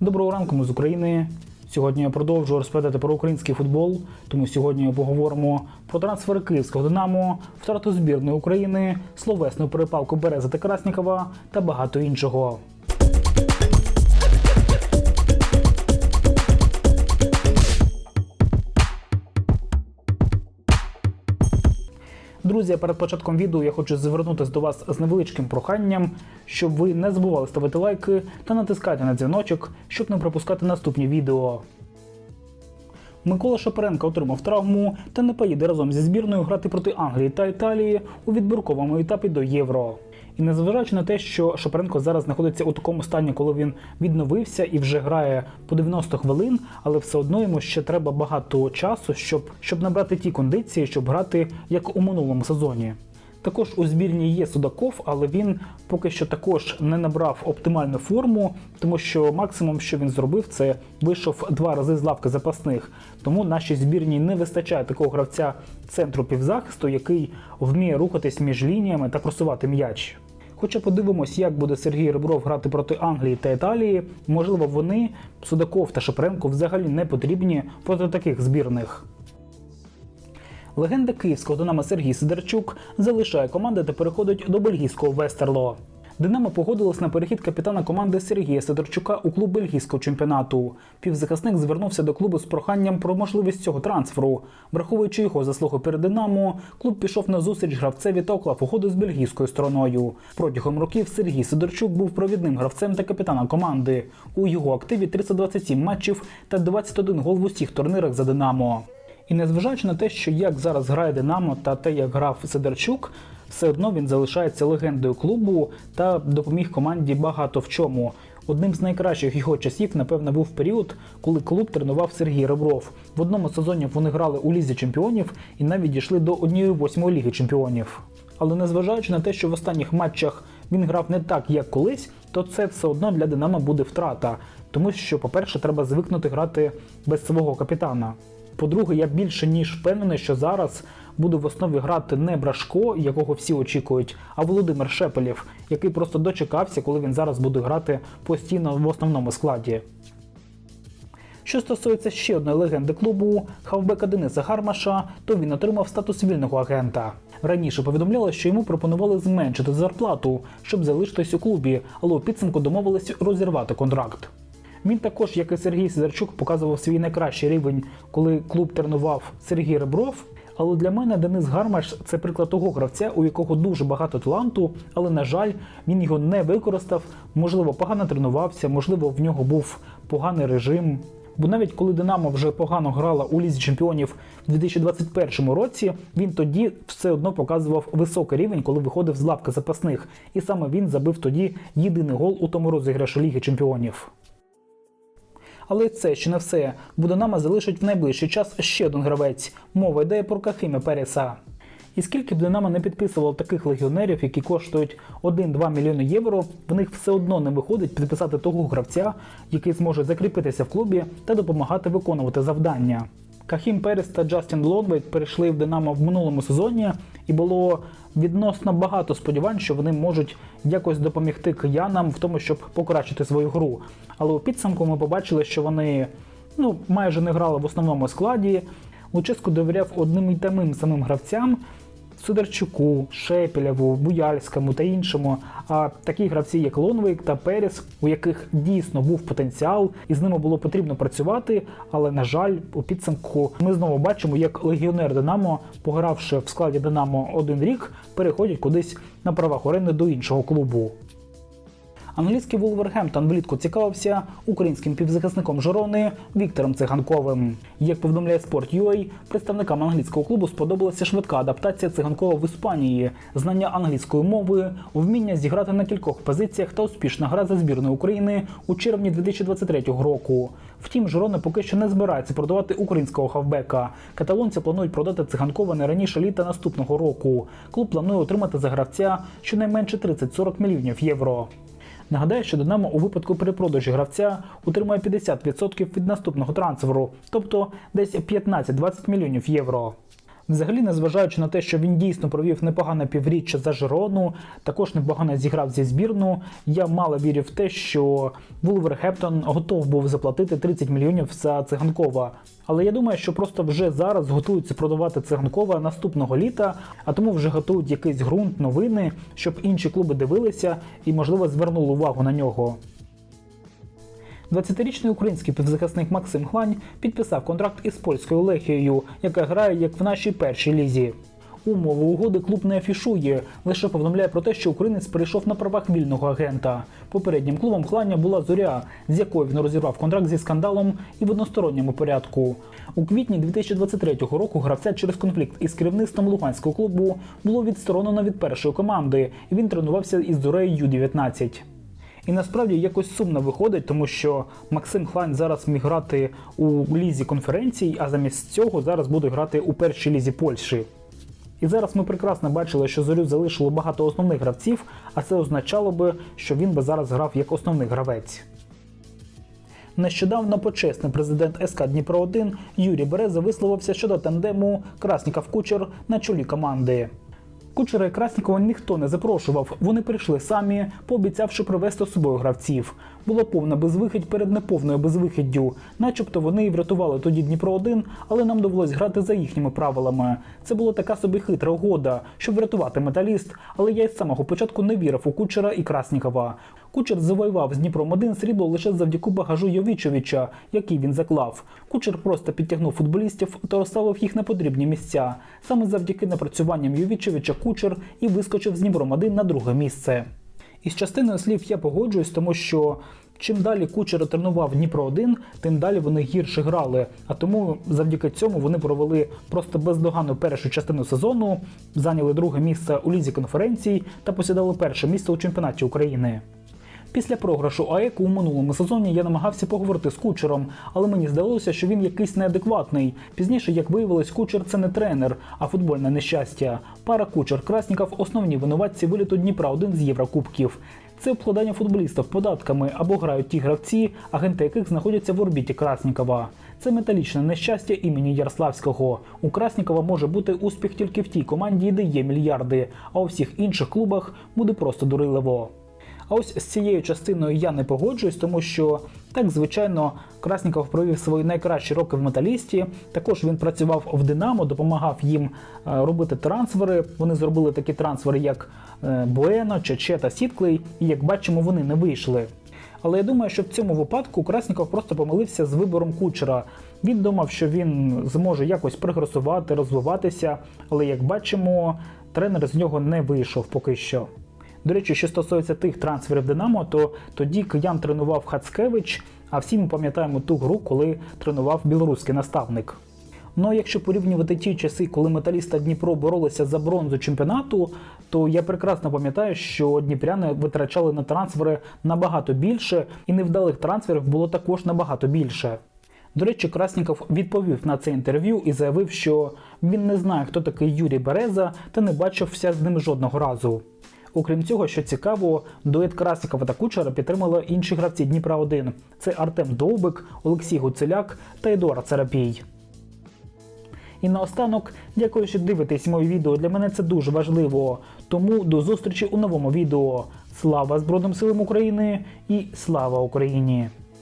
Доброго ранку, ми з України. Сьогодні я продовжую розповідати про український футбол. Тому сьогодні поговоримо про трансфери київського Динамо, втрату збірної України, словесну перепалку Береза та Краснікова та багато іншого. Друзі, перед початком відео я хочу звернутися до вас з невеличким проханням, щоб ви не забували ставити лайки та натискати на дзвіночок, щоб не пропускати наступні відео. Микола Шапаренко отримав травму та не поїде разом зі збірною грати проти Англії та Італії у відбірковому етапі до Євро. І незважаючи на те, що Шапаренко зараз знаходиться у такому стані, коли він відновився і вже грає по 90 хвилин, але все одно йому ще треба багато часу, щоб, щоб набрати ті кондиції, щоб грати як у минулому сезоні. Також у збірні є Судаков, але він поки що також не набрав оптимальну форму, тому що максимум, що він зробив, це вийшов два рази з лавки запасних. Тому нашій збірній не вистачає такого гравця центру півзахисту, який вміє рухатись між лініями та просувати м'яч. Хоча подивимось, як буде Сергій Ребров грати проти Англії та Італії, можливо, вони, Судаков та Шепренко взагалі не потрібні проти таких збірних. Легенда київського Динамо Сергій Сидорчук залишає команди та переходить до бельгійського Вестерло. Динамо погодилось на перехід капітана команди Сергія Сидорчука у клуб бельгійського чемпіонату. Півзахисник звернувся до клубу з проханням про можливість цього трансферу. Враховуючи його заслуги перед Динамо, клуб пішов на зустріч гравцеві та уклав угоду з бельгійською стороною. Протягом років Сергій Сидорчук був провідним гравцем та капітаном команди. У його активі 327 матчів та 21 гол в усіх турнірах за Динамо. І незважаючи на те, що як зараз грає Динамо та те, як грав Сидорчук, все одно він залишається легендою клубу та допоміг команді багато в чому. Одним з найкращих його часів, напевно, був період, коли клуб тренував Сергій Ребров. В одному сезоні вони грали у лізі чемпіонів і навіть дійшли до 1-8 ліги чемпіонів. Але незважаючи на те, що в останніх матчах він грав не так, як колись, то це все одно для Динамо буде втрата. Тому що, по-перше, треба звикнути грати без свого капітана. По-друге, я більше ніж впевнений, що зараз буде в основі грати не Брашко, якого всі очікують, а Володимир Шепелєв, який просто дочекався, коли він зараз буде грати постійно в основному складі. Що стосується ще одної легенди клубу хавбека Дениса Гармаша, то він отримав статус вільного агента. Раніше повідомляли, що йому пропонували зменшити зарплату, щоб залишитись у клубі, але у підсумку домовились розірвати контракт. Він також, як і Сергій Сидорчук, показував свій найкращий рівень, коли клуб тренував Сергій Ребров. Але для мене Денис Гармаш це приклад того гравця, у якого дуже багато таланту, але на жаль, він його не використав. Можливо, погано тренувався, можливо, в нього був поганий режим. Бо навіть коли Динамо вже погано грала у лізі чемпіонів в 2021 році, він тоді все одно показував високий рівень, коли виходив з лавки запасних, і саме він забив тоді єдиний гол у тому розіграші Ліги Чемпіонів. Але це ще не все, Буденама залишить в найближчий час ще один гравець. Мова йде про Кахиме Переса. І скільки б Динамо не підписувало таких легіонерів, які коштують 1-2 мільйони євро, в них все одно не виходить підписати того гравця, який зможе закріпитися в клубі та допомагати виконувати завдання. Кахім Перес та Джастін Лонвейт перейшли в Динамо в минулому сезоні, і було відносно багато сподівань, що вони можуть якось допомогти киянам в тому, щоб покращити свою гру. Але у підсумку ми побачили, що вони ну, майже не грали в основному складі. Луческу довіряв одним і тим самим гравцям. Сидорчуку, Шепіляву, Буяльському та іншому. А такі гравці, як Лонвейк та Періс, у яких дійсно був потенціал, і з ними було потрібно працювати. Але на жаль, у підсумку ми знову бачимо, як легіонер Динамо, погравши в складі Динамо один рік, переходять кудись на правах оренди до іншого клубу. Англійський Вулвергемптон влітку цікавився українським півзахисником Жирони Віктором Циганковим. Як повідомляє Sport.ua, представникам англійського клубу сподобалася швидка адаптація циганкова в Іспанії, знання англійської мови, вміння зіграти на кількох позиціях та успішна гра за збірною України у червні 2023 року. Втім, Жирона поки що не збирається продавати українського хавбека. Каталонці планують продати циганкова не раніше літа наступного року. Клуб планує отримати за гравця щонайменше 30-40 мільйонів євро. Нагадаю, що Динамо у випадку перепродажі гравця утримує 50% від наступного трансферу, тобто десь 15-20 мільйонів євро. Взагалі, незважаючи на те, що він дійсно провів непогане півріччя за Жирону, також непогано зіграв зі збірну, я мало вірив в те, що Вулверхептон готов був заплатити 30 мільйонів за циганкова. Але я думаю, що просто вже зараз готуються продавати циганкова наступного літа, а тому вже готують якийсь ґрунт, новини, щоб інші клуби дивилися і, можливо, звернули увагу на нього. 20-річний український півзахисник Максим Глань підписав контракт із польською Лехією, яка грає як в нашій першій лізі. Умови угоди клуб не афішує, лише повідомляє про те, що українець перейшов на правах вільного агента. Попереднім клубом Хланя була зоря, з якою він розірвав контракт зі скандалом і в односторонньому порядку. У квітні 2023 року гравця через конфлікт із керівництвом луганського клубу було відсторонено від першої команди, і він тренувався із зорею Ю-19. І насправді якось сумно виходить, тому що Максим Хлань зараз міг грати у лізі конференцій, а замість цього зараз буде грати у першій лізі Польщі. І зараз ми прекрасно бачили, що зорю залишило багато основних гравців, а це означало би, що він би зараз грав як основний гравець. Нещодавно почесний президент СК Дніпро 1 Юрій Береза висловився щодо тандему Красніков Кучер на чолі команди. Кучера і Краснікова ніхто не запрошував. Вони прийшли самі, пообіцявши привезти з собою гравців. Була повна безвихідь перед неповною безвихіддю. Начебто вони і врятували тоді Дніпро 1 але нам довелось грати за їхніми правилами. Це була така собі хитра угода, щоб врятувати металіст, але я із самого початку не вірив у Кучера і Краснікова. Кучер завоював з Дніпром 1 срібло лише завдяки багажу Йовічовича, який він заклав. Кучер просто підтягнув футболістів та розставив їх на потрібні місця. Саме завдяки напрацюванням Йовічовича Кучер і вискочив з Дніпром 1 на друге місце. Із частиною слів я погоджуюсь, тому що чим далі Кучер тренував Дніпро 1 тим далі вони гірше грали. А тому завдяки цьому вони провели просто бездоганну першу частину сезону, зайняли друге місце у лізі конференцій та посідали перше місце у чемпіонаті України. Після програшу АЕКу у минулому сезоні я намагався поговорити з кучером, але мені здалося, що він якийсь неадекватний. Пізніше, як виявилось, кучер це не тренер, а футбольне нещастя. Пара кучер Красніков основні винуватці виліту Дніпра один з Єврокубків. Це обкладання футболістів податками або грають ті гравці, агенти яких знаходяться в орбіті Краснікова. Це металічне нещастя імені Ярославського. У Краснікова може бути успіх тільки в тій команді, де є мільярди, а у всіх інших клубах буде просто дурилово. А ось з цією частиною я не погоджуюсь, тому що так, звичайно, Красніков провів свої найкращі роки в металісті. Також він працював в Динамо, допомагав їм е, робити трансфери. Вони зробили такі трансфери, як е, Буено, Чече та Сітклей, і як бачимо, вони не вийшли. Але я думаю, що в цьому випадку Красніков просто помилився з вибором кучера. Він думав, що він зможе якось прогресувати, розвиватися, але як бачимо, тренер з нього не вийшов поки що. До речі, що стосується тих трансферів Динамо, то тоді киян тренував Хацкевич, а всі ми пам'ятаємо ту гру, коли тренував білоруський наставник. Ну а якщо порівнювати ті часи, коли металіст та Дніпро боролися за бронзу чемпіонату, то я прекрасно пам'ятаю, що дніпряни витрачали на трансфери набагато більше, і невдалих трансферів було також набагато більше. До речі, Красніков відповів на це інтерв'ю і заявив, що він не знає, хто такий Юрій Береза, та не бачився з ним жодного разу. Окрім цього, що цікаво, дует Красікова та Кучера підтримали інші гравці Дніпра 1 це Артем Довбик, Олексій Гуцеляк та Едуард Царапій. І наостанок, дякую, що дивитесь моє відео. Для мене це дуже важливо. Тому до зустрічі у новому відео. Слава Збройним силам України і слава Україні!